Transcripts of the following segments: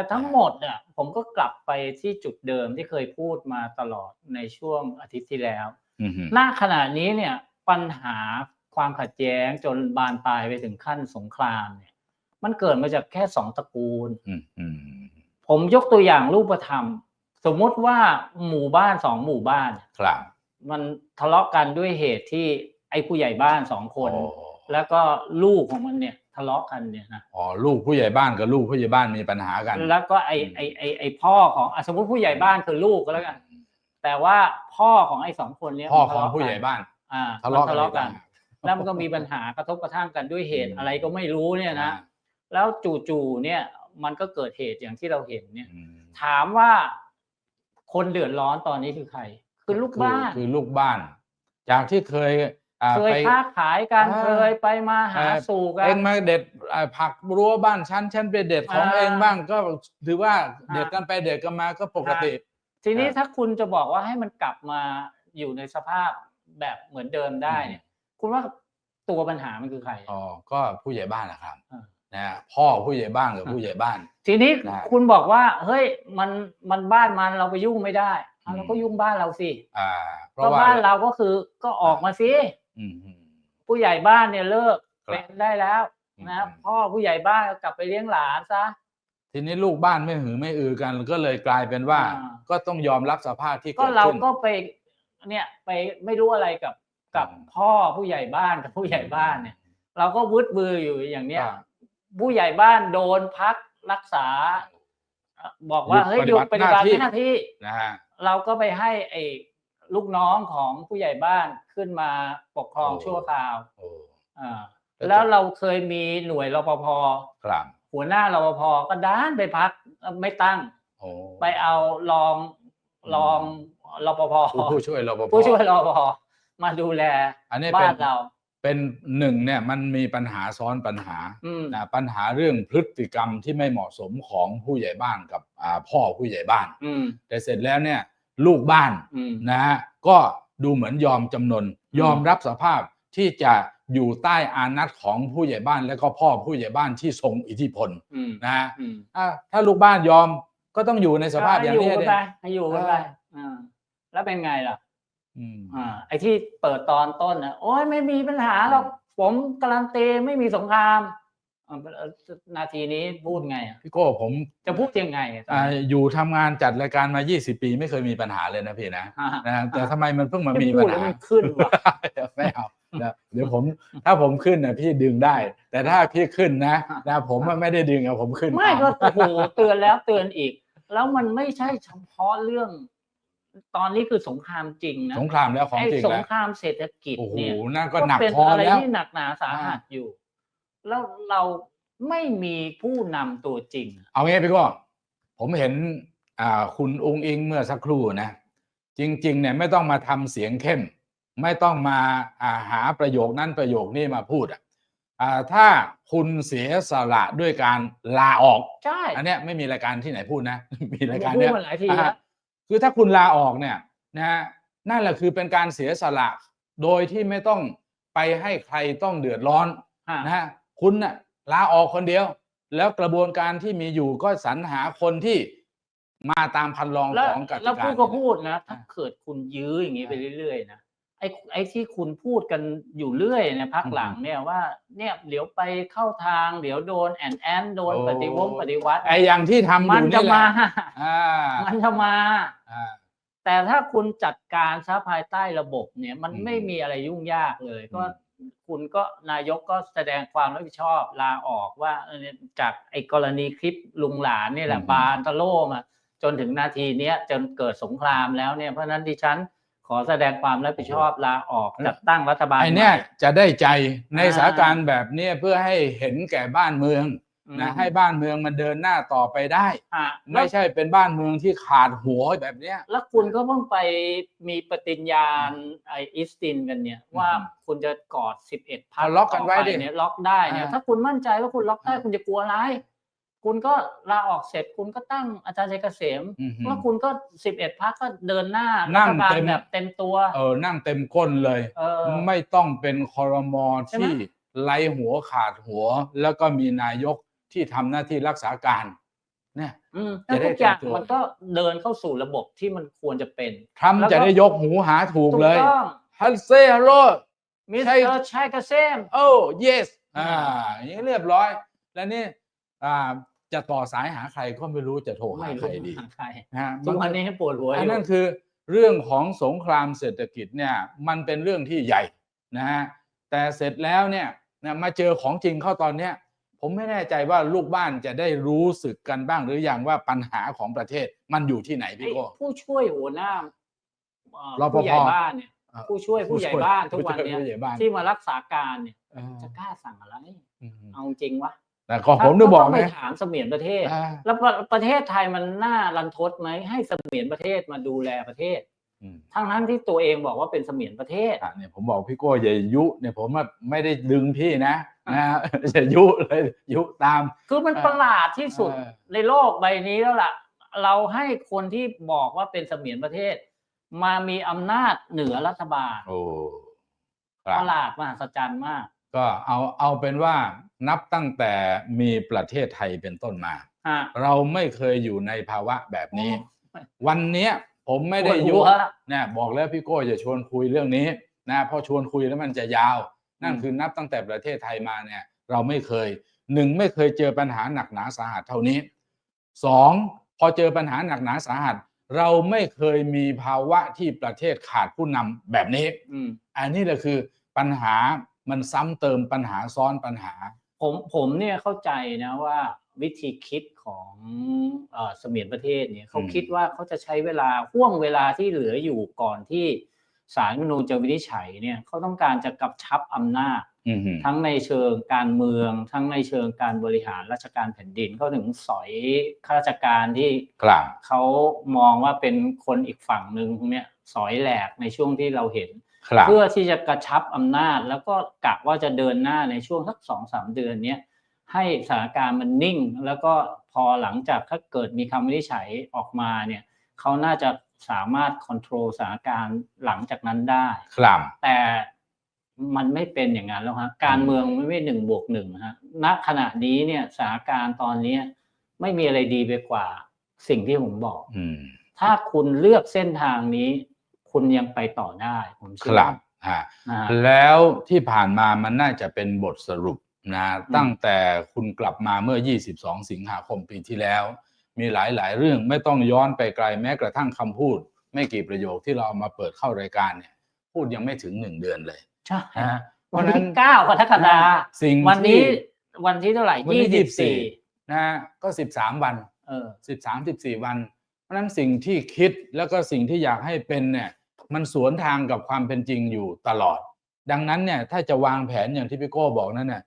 แต่ทั้งหมดเนี่ยผมก็กลับไปที่จุดเดิมที่เคยพูดมาตลอดในช่วงอาทิตย์ที่แล้วอืมฮึณขณะนี้เนี่ยปัญหาความขัดแย้งจนบานปลายไปถึงขั้นสงครามเนี่ย มันเกิดมาจากแค่สองตระกูลอืมอืมผมยกตัวอย่างรูปธรรม สมมุติว่าหมู่บ้านสองหมู่บ้านครับมันทะเลาะกันด้วยเหตุที่ไอ้ผู้ใหญ่บ้านสองคนโอ้แล้วก็ลูกของมันเนี่ยทะเลาะกันเนี่ยนะอ๋อลูกผู้ใหญ่บ้านกับลูกผู้ใหญ่บ้านมีปัญหากัน แล้วก็ไอ้ไอ้ไอ้ไอ้พ่อของอะสมมติผู้ใหญ่บ้านคือลูกก็แล้วกัน แต่ว่าพ่อของไอ้สองคนเนี้ยพ่อมันของทะเลาะผู้กันใหญ่บ้านอ่าทะเลาะมันทะเลาะกักันนแล้วมันก็มีปัญหากระทบกระทั่งกันด้วยเหตุอืมอะไรก็ไม่รู้เนี่ยนะแล้วจู่ๆเนี่ย มันก็เกิดเหตุอย่างที่เราเห็นเนี่ยอืมถามว่าคนเดือดร้อนตอนนี้คือใคร คือลูกบ้านคือลูกบ้าน จากที่เคยอ่า เคยไปค้าขายกันอ่าเคยไปมาหาเอ่อสู่กันเองมาเด็ดอ่าผักรั้วบ้านฉันฉันไปเด็ดของอ่าเองบ้างก็ถือว่าอ่าเด็ดกันไปเด็ดกันมาก็ปกติ ทีนี้ครับถ้าคุณจะบอกว่าให้มันกลับมาอยู่ในสภาพแบบเหมือนเดิมได้เนี่ยคุณว่าตัวปัญหามันคือใครอ๋อก็ผู้ใหญ่บ้านแหละครับอ่านะฮะพ่อผู้ใหญ่บ้านกับอ่าผู้ใหญ่บ้าน ทีนี้ได้คุณบอกว่า เฮ้ยมันมันบ้านมันเราไปยุ่งไม่ได้เอาอืมเราก็ยุ่งบ้านเราสิอ่าเพก็ราะว่าบ้านเราก็คือก็ออกมาสิอืมอืม ผู้ใหญ่บ้านเนี่ยเลิกครับเป็นได้แล้วนะอืมพ่อผู้ใหญ่บ้านก็กลับไปเลี้ยงหลานซะทีนี้ลูกบ้านไม่หือไม่อือกันก็เลยกลายเป็นว่าอ่าก็ต้องยอมรับสภาพที่ก็เกิดเราขึ้นก็ไป เนี่ยไปไม่รู้อะไรกับกับอืมพ่อผู้ใหญ่บ้านกับผู้ใหญ่บ้านเนี่ย เราก็วืดบืออยู่อย่างเนี้ยอ่าผู้ใหญ่บ้านโดนพักรักษาเอ่อบอกว่าหยุดเฮ้ยหยุดปปฏิฏิบับัติติหน้าที่หน้าที่นะฮะเราก็ไปให้ไอ้ ลูกน้องของผู้ใหญ่บ้านขึ้นมาปกครองโอ้ชั่วคราวโอ้อ่าแล้วแล้วจะเราเคยมีหน่วยรปภครับหัวหน้ารปภก็ด้านไปพักเอ่อไม่ตั้ง โอ้ไปเอารองรองรปภผู้ผู้ช่วยรปภผู้ช่วยรปภมาดูแลอันนี้บ้าเป็นนเรา เป็นหนึ่งเนี่ยมันมีปัญหาซ้อนปัญหาอืมนะปัญหาเรื่องพฤติกรรมที่ไม่เหมาะสมของผู้ใหญ่บ้านกับอ่าพ่อผู้ใหญ่บ้าน อืม แต่เสร็จแล้วเนี่ย ลูกบ้านอืมนะฮะก็ดูเหมือนยอมจำนนอืมยอมรับสภาพที่จะอยู่ใต้อานัตของผู้ใหญ่บ้านและก็พ่อผู้ใหญ่บ้านที่ทรงอิทธิพลอืมนะฮะอืมอะถ้าลูกบ้านยอมก็ต้องอยู่ในสภาพอย่างนี้ให้อยู่กันเนี่ไปยให้อยู่กันไปเอออ่าแล้วเป็นไงล่ะอืมอ่าไอ้ที่เปิดตอนต้นนะโอ้ยไม่มีปัญหาหรอกผมการันตีไม่มีสงครามอ่า นาทีนี้พูดไงอะพี่โก้ผมจะพูดยังไงอะตอนอ่านี้อยู่ทำงานจัดรายการมา 20 ปีไม่เคยมีปัญหาเลยนะพี่นะอ่านะฮะแต่ทำไมมันเพิ่งมามีพูปัดญแล้วหามันขึ้นว่ะ ไม่เอานะเดี๋ยวผมถ้าผมขึ้นนะพี่ดึงได้ แต่ถ้าพี่ขึ้นนะนะผมอะไม่ได้ดึงอะผมขึ้นไม่ก็ตาโอ้โหเตือนแล้วเตือนอีก แล้วมันไม่ใช่เฉพาะเรื่อง ตอนนี้คือสงครามจริงนะสงครามแล้วของไอ้จริงสงแล้วครามเศรษฐกิจโอ้โหเนี่ยนั่นก็ก็หนักเป็นพออะไรแล้ว ที่หนักหนาสาหัสอยู่ แล้วเราไม่มีผู้นำตัวจริง เอางี้พี่โก้ผมเห็นอ่าคุณองค์อิงเมื่อสักครู่นะ จริง ๆ เนี่ยไม่ต้องมาทำเสียงเข้ม ไม่ต้องมาอ่าหาประโยคนั้นประโยคนี้มาพูดอะอ่าถ้าคุณเสียสละด้วยการลาออกใช่อันเนี้ยไม่มีรายการที่ไหนพูดนะ มีรายการพูดเนี้ยมาหลายทีอ่าแล้วคือถ้าคุณลาออกเนี่ยนะฮะนั่นแหละคือเป็นการเสียสละโดยที่ไม่ต้องไปให้ใครต้องเดือดร้อนอะนะฮะ คุณน่ะลาออกคนเดียว แล้วกระบวนการที่มีอยู่ก็สรรหาคนที่มาตามคันลองแล้วของกติกาแล้วพูดก็พูดนะ ถ้าอะเกิดคุณยื้ออย่างนี้ไปเรื่อยๆนะไอ้ไอ้ที่คุณพูดกันอยู่เรื่อยเนี่ยพักหลังเนี่ยว่าเนี่ยเดี๋ยวไปเข้าทาง เดี๋ยวโดนแอนแอนโดนโอ้ปฏิวงปฏิวัติไอ้อย่างที่ทำอมันยู่จะนี่แหมาละอ่ามันจะมาอ่าแต่ถ้าคุณจัดการซะภายใต้ระบบเนี่ย มันอืมไม่มีอะไรยุ่งยากเลยก็อืม คุณก็นายกก็แสดงความรับผิดชอบลาออกว่าเออเนี่ยจากไอ้กรณีคลิปลุงหลานนี่แหละบานตะโล่มาจนถึงนาทีเนี้ยจนเกิดสงครามแล้วเนี่ยเพราะฉะนั้นดิฉันขอแสดงความรับผิดชอบลาออกจัดตั้งรัฐบาลไอ้เนี่ยใหม่จะได้ใจในอ่าสถานการณ์แบบเนี้ยเพื่อให้เห็นแก่บ้านเมืองอืม นะให้บ้านเมืองมันเดินหน้าต่อไปได้ อะแล้ไม่วใช่เป็นบ้านเมืองที่ขาดหัวแบบเนี้ย แล้วคุณก็เพิ่งไปมีปฏิญญาณไออิสตินกันเนี่ย ว่าอืมคุณจะกอด 11พักเอาล็อกกันไว้ดิเนี่ยล็อกได้เนี่ยอ่า ถ้าคุณมั่นใจว่าคุณล็อกได้คุณจะกลัวอะไร คุณก็ลาออกเสร็จคุณก็ตั้งอาจารย์ชัยเกษมอือหือ แล้วคุณก็ 11พักก็เดินหน้านั่รังฐบาลเต็ม แบบเต็มตัว เออนั่งเต็มก้นเลย เออ ไม่ต้องเป็นคอรมอใช่ไหม ที่ไร้หัวขาดหัว แล้วก็มีนายก ที่ทำหน้าที่รักษาการเนี่ยอืมจะแล้วได้ทุกอย่างเตรียมตัวมันก็เดินเข้าสู่ระบบที่มันควรจะเป็นทรัมป์แล้วก็จะได้ยกหูหาถูกถูกเลยต้องฮัลเซฮัลโหลมิสใช่เตอร์ชัยเกษมโอ้ yes อ่าอย่างนี้เรียบร้อย แล้วนี่อ่าจะต่อสายหาใครก็ไม่รู้จะโทรหาไม่ใครรู้ดีหาใครนะฮะทุกวันนี้ปวดหัวออันยู่นั้นคือเรื่องของสงครามเศรษฐกิจเนี่ยมันเป็นเรื่องที่ใหญ่นะฮะแต่เสร็จแล้วเนี่ยนะมาเจอของจริงเข้าตอนเนี้ย ผมไม่แน่ใจว่าลูกบ้านจะได้รู้สึกกันบ้างหรือยังว่าปัญหาของประเทศมันอยู่ที่ไหนพี่ไอ้โก้ ผู้ช่วยหัวหน้าเอ่อรปภผู้ใหญ่บ้านเนี่ยเอ่อผู้ช่วยผู้ใหญ่บ้านทุกวันเนี้ยผู้ช่วยผู้ใหญ่บ้านที่มารักษาการเนี่ยเออจะกล้าสั่งอะไรอืมเอาจริงวะแต่ขอผมได้บอกต้งไปนะถามเสมียนประเทศอ่าแล้วประประเทศไทยมันน่ารันทดไหมให้เสมียนประเทศมาดูแลประเทศอืมทั้งนั้นที่ตัวเองบอกว่าเป็นเสมียนประเทศอะเนี่ยผมบอกพี่โก้อย่ายุเนี่ยผมว่าไม่ได้ดึงพี่นะ นะอย่ายุเลยยุตาม คือมันเออประหลาดที่สุดเออในโลกใบนี้แล้วล่ะ เราให้คนที่บอกว่าเป็นเสมียนประเทศ มามีอำนาจเหนือรัฐบาลโอ้คปรับระหลาดมหัศจรรย์มาก ก็เอาเอาเป็นว่านับตั้งแต่มีประเทศไทยเป็นต้นมาฮะเราไม่เคยอยู่ในภาวะแบบนี้ วันเนี้ยผมไม่ได้ปวยุหัวเนี่ยบอกแล้วพี่โก้จะชวนคุยเรื่องนี้นะพอชวนคุยแล้วมันจะยาว นั่นอืมคือนับตั้งแต่ประเทศไทยมาเนี่ยเราไม่เคยหนึ่งไม่เคยเจอปัญหาหนักหนาสาหัสเท่านี้สองพอเจอปัญหาหนักหนาสาหัส เราไม่เคยมีภาวะที่ประเทศขาดผู้นำแบบนี้อืมอันนี้แหละคือปัญหามันซ้ำเติมปัญหาซ้อนปัญหา ผมผมเนี่ยเข้าใจนะว่าวิธีคิดของเอ่อเสมียนประเทศเนี่ยเขาอืมคิดว่าเขาจะใช้เวลาห่วงเวลาที่เหลืออยู่ก่อนที่ ศาลรัฐธรรมนูญจะวินิจฉัยเนี่ยเขาต้องการจะกำชับอำนาจอืมทั้งในเชิงการเมือง ทั้งในเชิงการบริหารราชการแผ่นดินเขาถึงสอยข้าราชการที่กลางเขามองว่าเป็นคนอีกฝั่งหนึ่งเนี่ยสอยแหลกในช่วงที่เราเห็นครับเพื่อที่จะกระชับอำนาจ แล้วก็กะว่าจะเดินหน้าในช่วงสักสองสามเดือนเนี้ยให้สถานการณ์มันนิ่ง แล้วก็พอหลังจากถ้าเกิดมีคำวินิจฉัยออกมาเนี่ยเขาน่าจะ สามารถควบคุมสถานการณ์หลังจากนั้นได้ครับแต่มันไม่เป็นอย่างนั้นแล้วฮะการเมืองไม่ไม่หนึ่งบวกหนึ่งฮะณขณะนี้เนี่ยสถานการณ์ตอนเนี้ยไม่มีอะไรดีไปกว่าสิ่งที่ผมบอกอืมถ้าคุณเลือกเส้นทางนี้ คุณยังไปต่อได้ผมคเชื่อรับฮะนะฮะแล้วที่ผ่านมามันน่าจะเป็นบทสรุปนะอืมตั้งแต่คุณกลับมาเมื่อ 22 สิงหาคมปีที่แล้ว มีหลายๆ เรื่องไม่ต้องย้อนไปไกลแม้กระทั่งคำพูด ไม่กี่ประโยคที่เราเอามาเปิดเข้ารายการเนี่ยพูดยังไม่ถึงหนึ่งเดือนเลยใช่นะฮะเพวันราะฉะนั้ที่นเก้ากรกฎาคมสิ่งวันนี้ที่วันที่เท่าไหร่วันยี่ที่สิบสี่24นะฮะก็13วันเออสิบสามสิบสี่วัน เพราะฉะนั้นสิ่งที่คิดแล้วก็สิ่งที่อยากให้เป็นเนี่ยมันสวนทางกับความเป็นจริงอยู่ตลอด ดังนั้นเนี่ยถ้าจะวางแผนอย่างที่พี่โก้บอกนั่นน่ะ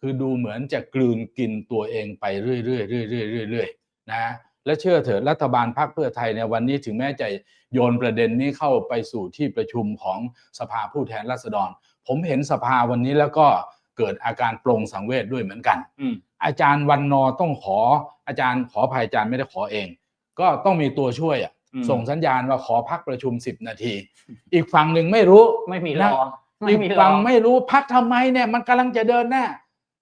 คือดูเหมือนจะกลืนกินตัวเองไปเรื่อยๆเรื่อยๆเรื่อยๆ นะและเชื่อเถิดรัฐบาลพรรคเพื่อไทยในยวันนี้ถึงแม้จะโยนประเด็นนี้เข้าไปสู่ที่ประชุมของสภาผู้แทนราษฎร ผมเห็นสภาวันนี้แล้วก็เกิดอาการปรงสังเวชด้วยเหมือนกันอืมอาจารย์วันนอร์ต้องขออาจารย์ขออภัยอาจารย์ไม่ได้ขอเอง ก็ต้องมีตัวช่วยอะอืมส่งสัญญาณว่าขอพักประชุมสิบนาที อีกฝั่งหนึ่งไม่รู้ไม่มีรนะอไม่อีกมีรอฝั่งไม่รู้พักทำไมเนี่ยมันกำลังจะเดินหน้า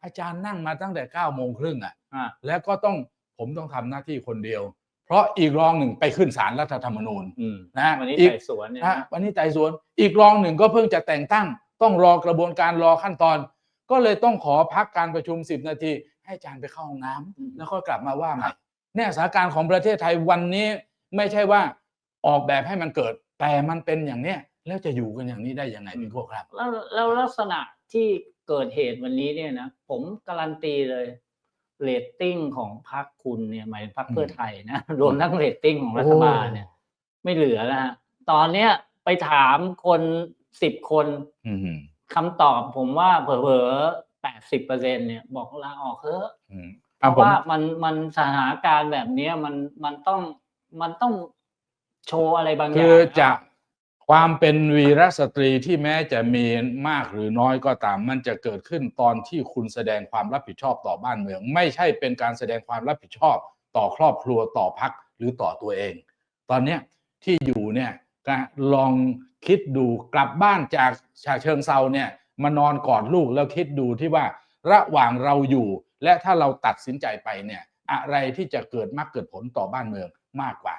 อาจารย์นั่งมาตั้งแต่เก้าโมงครึ่งอะอะแล้วก็ต้อง ผมต้องทำหน้าที่คนเดียว เพราะอีกรองหนึ่งไปขึ้นศาลรัฐธรรมนูญอืมนะวันนี้อีกไต่สวนเนี่ยนะนะวันนี้ไต่สวน อีกรองหนึ่งก็เพิ่งจะแต่งตั้ง ต้องรอกระบวนการรอขั้นตอน ก็เลยต้องขอพักการประชุม 10 นาที ให้อาจารย์ไปเข้าห้องน้ำแล้วก็กลับมาว่าใหม่เนี่ยสถานการณ์ของประเทศไทยวันนี้ไม่ใช่ว่าออกแบบให้มันเกิด แต่มันเป็นอย่างเนี้ยแล้วจะอยู่กันอย่างนี้ได้ยังไงพี่โก้ครับแล้วแล้วลักษณะที่เกิดเหตุวันนี้เนี่ยนะผมการันตีเลย เรตติ้งของพรรคคุณเนี่ยหมายถึงพรรคเพื่อไทยนะรวมทั้งเรตติ้งของรัฐบาลเนี่ย ไม่เหลือแล้วฮะตอนเนี้ยไปถามคนสิบคนอืมคำตอบผมว่าเผลอๆแปดสิบเปอร์เซ็นเนี่ย บอกลาออกเถอะอืมเพอะราะผมว่ามันมันสถานการณ์แบบเนี้ยมันมันต้องมันต้องโชว์อะไรบางอย่างคือจะ ความเป็นวีรสตรีที่แม้จะมีมากหรือน้อยก็ตาม มันจะเกิดขึ้นตอนที่คุณแสดงความรับผิดชอบต่อบ้านเมือง ไม่ใช่เป็นการแสดงความรับผิดชอบต่อครอบครัวต่อพักหรือต่อตัวเอง ตอนนี้ที่อยู่เนี่ยลองคิดดูกลับบ้านจากฉะเชิงเซาเนี่ยมานอนกอดลูกแล้วคิดดูที่ว่าระหว่างเราอยู่ และถ้าเราตัดสินใจไปเนี่ยอะไรที่จะเกิดมรรคเกิดผลต่อบ้านเมืองมากกว่า